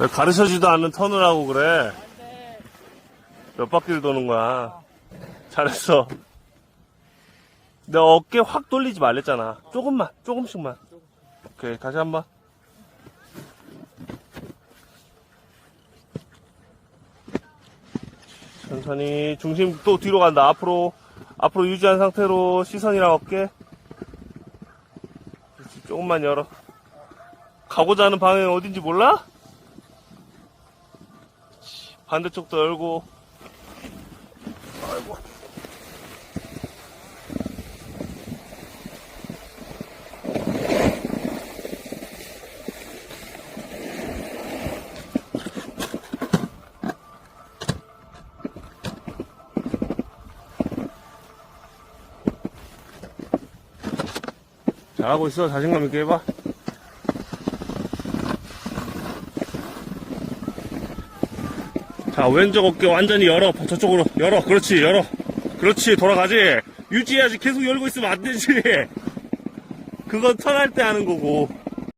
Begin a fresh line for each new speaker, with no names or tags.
왜 가르쳐주지도 않는 턴을 하고 그래? 몇 바퀴를 도는 거야? 잘했어. 내 어깨 확 돌리지 말랬잖아. 조금만, 조금씩만. 오케이, 다시 한 번. 천천히 중심 또 뒤로 간다. 앞으로 앞으로 유지한 상태로 시선이랑 어깨. 조금만 열어. 가고자 하는 방향이 어딘지 몰라? 반대쪽도 열고. 아이고. 잘하고 있어. 자신감 있게 해봐. 자, 왼쪽 어깨 완전히 열어. 저쪽으로. 열어. 그렇지. 열어. 그렇지. 돌아가지. 유지해야지. 계속 열고 있으면 안 되지. 그건 턴할 때 하는 거고.